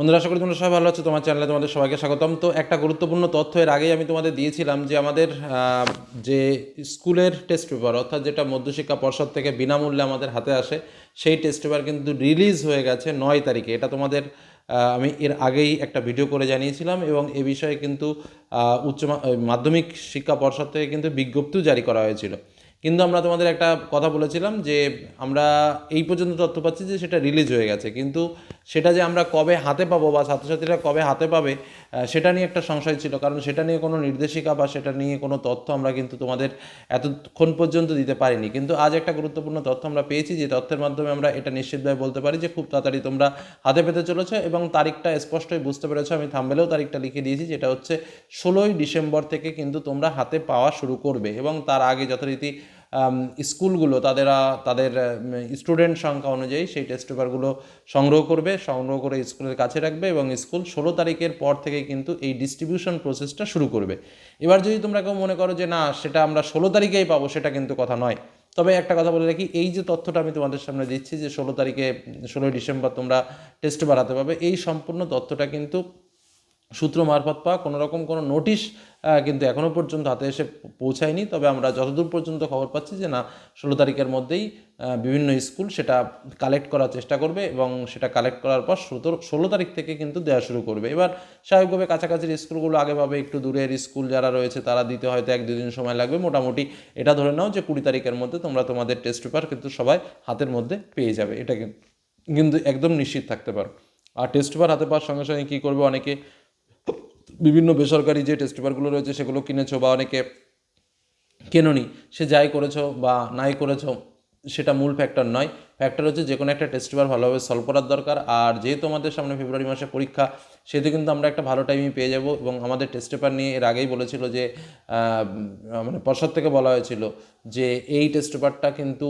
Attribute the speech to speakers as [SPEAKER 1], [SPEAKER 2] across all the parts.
[SPEAKER 1] বন্ধুরা, আশা করি তোমরা সবাই ভালো আছো। তোমার চ্যানেলে তোমাদের সবাইকে স্বাগতম। তো একটা গুরুত্বপূর্ণ তথ্য এর আগেই আমি তোমাদের দিয়েছিলাম যে আমাদের যে স্কুলের টেস্ট পেপার অর্থাৎ যেটা মধ্যশিক্ষা পর্ষদ থেকে বিনামূল্যে আমাদের হাতে আসে, সেই টেস্ট পেপার কিন্তু রিলিজ হয়ে গেছে নয় তারিখে। এটা তোমাদের আমি এর আগেই একটা ভিডিও করে জানিয়েছিলাম এবং এ বিষয়ে কিন্তু উচ্চ মাধ্যমিক শিক্ষা পর্ষদ থেকে কিন্তু বিজ্ঞপ্তিও জারি করা হয়েছিল। কিন্তু আমরা তোমাদের একটা কথা বলেছিলাম যে আমরা এই পর্যন্ত তথ্য পাচ্ছি যে সেটা রিলিজ হয়ে গেছে। কিন্তু সেটা যে আমরা কবে হাতে পাবো বা ছাত্রছাত্রীরা কবে হাতে পাবে সেটা নিয়ে একটা সংশয় ছিল। কারণ সেটা নিয়ে কোনো নির্দেশিকা বা সেটা নিয়ে কোনো তথ্য আমরা কিন্তু তোমাদের এতক্ষণ পর্যন্ত দিতে পারিনি। কিন্তু আজ একটা গুরুত্বপূর্ণ তথ্য আমরা পেয়েছি যে তথ্যের মাধ্যমে আমরা এটা নিশ্চিতভাবে বলতে পারি যে খুব তাড়াতাড়ি তোমরা হাতে পেতে চলেছো এবং তারিখটা স্পষ্টই বুঝতে পেরেছ। আমি থাম্বেলেও তারিখটা লিখে দিয়েছি, যেটা হচ্ছে ষোলোই ডিসেম্বর থেকে কিন্তু তোমরা হাতে পাওয়া শুরু করবে এবং তার আগে যথারীতি স্কুলগুলো, তাদের তাদের স্টুডেন্ট সংখ্যা অনুযায়ী সেই টেস্ট পেপারগুলো সংগ্রহ করবে, সংগ্রহ করে স্কুলের কাছে রাখবে এবং স্কুল ষোলো তারিখের পর থেকে কিন্তু এই ডিস্ট্রিবিউশন প্রসেসটা শুরু করবে। এবার যদি তোমরা কেউ মনে করো যে, না, সেটা আমরা ষোলো তারিখেই পাবো, সেটা কিন্তু কথা নয়। তবে একটা কথা বলে রাখি, এই যে তথ্যটা আমি তোমাদের সামনে দিচ্ছি যে, ষোলো তারিখে, ষোলোই ডিসেম্বর তোমরা টেস্ট বাড়াতে পাবে এই সম্পূর্ণ তথ্যটা কিন্তু সূত্র মারফত পাওয়া কোনো রকম কোনো নোটিশ কিন্তু এখনও পর্যন্ত হাতে এসে পৌঁছায়নি। তবে আমরা যতদূর পর্যন্ত খবর পাচ্ছি যে না, ষোলো তারিখের মধ্যেই বিভিন্ন স্কুল সেটা কালেক্ট করার চেষ্টা করবে এবং সেটা কালেক্ট করার পর সতেরো, ষোলো তারিখ থেকে কিন্তু দেওয়া শুরু করবে। এবার স্বাভাবিকভাবে কাছাকাছির স্কুলগুলো আগে পাবে একটু দূরের স্কুল যারা রয়েছে, তারা দিতে হয়তো এক দুদিন সময় লাগবে। মোটামুটি এটা ধরে নাও যে কুড়ি তারিখের মধ্যে তোমরা তোমাদের টেস্ট পেপার কিন্তু সবাই হাতের মধ্যে পেয়ে যাবে। এটা কিন্তু একদম নিশ্চিত থাকতে পারো। আর টেস্ট পেপার হাতে পাওয়ার সঙ্গে সঙ্গে কী করবে? অনেকে বিভিন্ন বেসরকারি যে টেস্ট পেপারগুলো রয়েছে সেগুলো কিনেছো বা অনেকে কেননি, সে যাই করেছ বা নাই করেছ সেটা মূল ফ্যাক্টর নয়। ফ্যাক্টর হচ্ছে যে কোনো একটা টেস্ট পেপার ভালোভাবে সলভ করার দরকার। আর যেহেতু আমাদের সামনে ফেব্রুয়ারি মাসে পরীক্ষা, সেহেতু কিন্তু আমরা একটা ভালো টাইমই পেয়ে যাব এবং আমাদের টেস্ট পেপার নিয়ে এর আগেই বলেছিল যে মানে পর্ষদ থেকে বলা হয়েছিল যে এই টেস্ট পেপারটা কিন্তু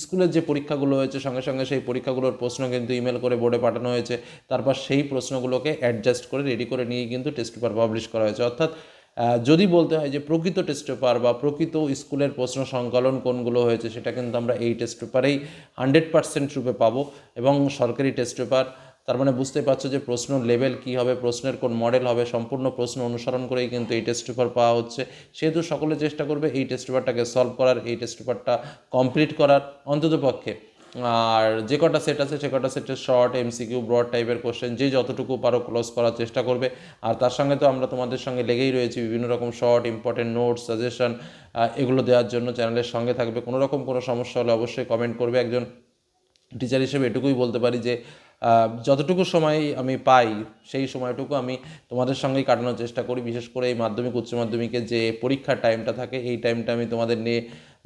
[SPEAKER 1] স্কুলের যে পরীক্ষাগুলো হয়েছে, সঙ্গে সঙ্গে সেই পরীক্ষাগুলোর প্রশ্ন কিন্তু ইমেল করে বোর্ডে পাঠানো হয়েছে। তারপর সেই প্রশ্নগুলোকে অ্যাডজাস্ট করে রেডি করে নিয়ে কিন্তু টেস্ট পেপার পাবলিশ করা হয়েছে। অর্থাৎ যদি বলতে হয় যে প্রকৃত টেস্ট পেপার বা প্রকৃত স্কুলের প্রশ্ন সংকলন কোনগুলো হয়েছে, সেটা কিন্তু আমরা এই টেস্ট পেপারেই হান্ড্রেড পার্সেন্ট রূপে পাবো এবং সরকারি টেস্ট পেপার তার মানে বুঝতে পারছ যে প্রশ্ন লেভেল কী হবে, প্রশ্নের কোন মডেল হবে, সম্পূর্ণ প্রশ্ন অনুসরণ করেই কিন্তু এই টেস্ট পেপার পাওয়া হচ্ছে। সেহেতু সকলে চেষ্টা করবে এই টেস্ট পেপারটাকে সলভ করার, এই টেস্ট পেপারটা কমপ্লিট করার অন্ততপক্ষে। আর যে কটা সেট আছে, সে কটা সেটের শর্ট এমসিকিউ ব্রড টাইপের কোশ্চেন যে যতটুকু পারো ক্লোজ করার চেষ্টা করবে। আর তার সঙ্গে তো আমরা তোমাদের সঙ্গে লেগেই রয়েছি, বিভিন্ন রকম শর্ট ইম্পর্টেন্ট নোটস সাজেশন এগুলো দেওয়ার জন্য চ্যানেলের সঙ্গে থাকবে। কোনো রকম কোনো সমস্যা হলে অবশ্যই কমেন্ট করবে। একজন টিচার হিসেবে এটুকুই বলতে পারি যে যতটুকু সময় আমি পাই, সেই সময়টুকু আমি তোমাদের সঙ্গেই কাটানোর চেষ্টা করি। বিশেষ করে এই মাধ্যমিক, উচ্চ মাধ্যমিকের যে পরীক্ষার টাইমটা থাকে, এই টাইমটা আমি তোমাদের নিয়ে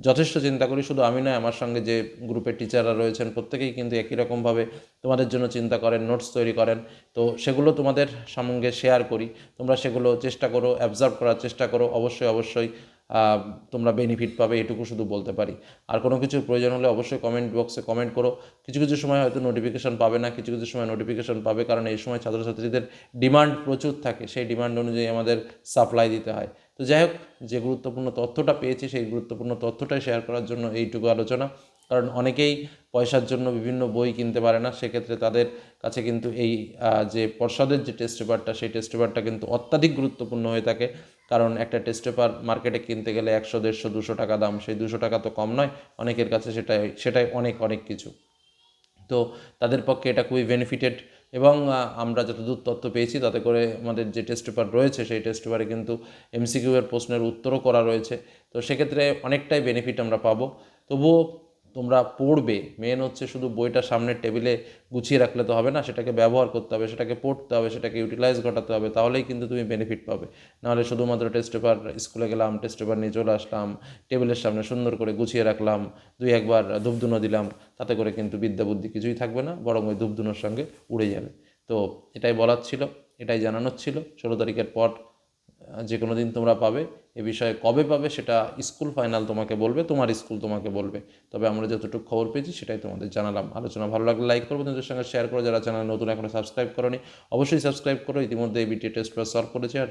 [SPEAKER 1] যথেষ্ট চিন্তা করি। শুধু আমি নয়, আমার সঙ্গে যে গ্রুপের টিচাররা রয়েছেন প্রত্যেকেই কিন্তু একই রকমভাবে তোমাদের জন্য চিন্তা করেন নোটস তৈরি করেন। তো সেগুলো তোমাদের সঙ্গে শেয়ার করি। তোমরা সেগুলো চেষ্টা করো অ্যাবজার্ভ করার চেষ্টা করো। অবশ্যই অবশ্যই তোমরা বেনিফিট পাবে, এটুকু শুধু বলতে পারি। আর কোনো কিছুর প্রয়োজন হলে অবশ্যই কমেন্ট বক্সে কমেন্ট করো। কিছু কিছু সময় হয়তো নোটিফিকেশান পাবে না, কিছু কিছু সময় নোটিফিকেশন পাবে, কারণ এই সময় ছাত্রছাত্রীদের ডিমান্ড প্রচুর থাকে। সেই ডিমান্ড অনুযায়ী আমাদের সাপ্লাই দিতে হয়। তো যাই হোক, যে গুরুত্বপূর্ণ তথ্যটা পেয়েছি, সেই গুরুত্বপূর্ণ তথ্যটাই শেয়ার করার জন্য এইটুকু আলোচনা। কারণ অনেকেই পয়সার জন্য বিভিন্ন বই কিনতে পারে না, সেক্ষেত্রে তাদের কাছে কিন্তু এই যে পর্ষদের যে টেস্ট পেপারটা সেই টেস্ট পেপারটা কিন্তু অত্যাধিক গুরুত্বপূর্ণ হয়ে থাকে। কারণ একটা টেস্ট পেপার মার্কেটে কিনতে গেলে একশো, দেড়শো, দুশো টাকা দাম, সেই দুশো টাকা তো কম নয়, অনেকের কাছে সেটাই সেটাই অনেক অনেক কিছু। তো তাদের পক্ষে এটা খুবই বেনিফিটেড এবং আমরা যতদূর তথ্য পেয়েছি তাতে করে আমাদের যে টেস্ট পেপার রয়েছে সেই টেস্ট পেপারে কিন্তু এমসিকিউ এর প্রশ্নের উত্তরও করা রয়েছে। তো সেক্ষেত্রে অনেকটাই বেনিফিট আমরা পাবো। তবুও তোমরা পড়বে। মেন হচ্ছে শুধু বইটা সামনের টেবিলে গুছিয়ে রাখলে তো হবে না, সেটাকে ব্যবহার করতে হবে, সেটাকে পড়তে হবে, সেটাকে ইউটিলাইজ ঘটাতে হবে, তাহলেই কিন্তু তুমি বেনিফিট পাবে। নাহলে শুধুমাত্র টেস্ট পেপার স্কুলে গেলাম টেস্ট পেপার নিয়ে চলে আসলাম টেবিলের সামনে সুন্দর করে গুছিয়ে রাখলাম, দুই একবার ধূপধুনো দিলাম, তাতে করে কিন্তু বিদ্যা বুদ্ধি কিছুই থাকবে না, বরং ওই ধূপধুনোর সঙ্গে উড়ে যাবে। তো এটাই বলার ছিল, এটাই জানানোর ছিল। ষোলো তারিখের পর যে কোনো দিন তোমরা পাবে। এ বিষয়ে কবে পাবে সেটা স্কুল ফাইনাল তোমাকে বলবে, তোমার স্কুল তোমাকে বলবে। তবে আমরা যতটুকু খবর পেয়েছি সেটাই তোমাদের জানালাম। আলোচনা ভালো লাগলে লাইক করব তোমাদের সঙ্গে শেয়ার করো, যারা চ্যানেল নতুন এখনও সাবস্ক্রাইব করোনি, অবশ্যই সাবস্ক্রাইব করো। ইতিমধ্যে এই বিটি টেস্ট পেপার সলভ করেছে আর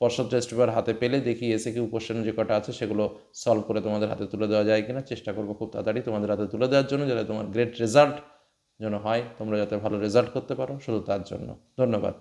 [SPEAKER 1] পর্ষদ টেস্ট পেপার হাতে পেলে দেখি এসে কিউ কোশ্চেন যে কটা আছে সেগুলো সলভ করে তোমাদের হাতে তুলে দেওয়া যায় কিনা। চেষ্টা করব খুব তাড়াতাড়ি তোমাদের হাতে তুলে দেওয়ার জন্য, যাতে তোমার গ্রেট রেজাল্ট যেন হয়, তোমরা যাতে ভালো রেজাল্ট করতে পারো শুধু তার জন্য। ধন্যবাদ।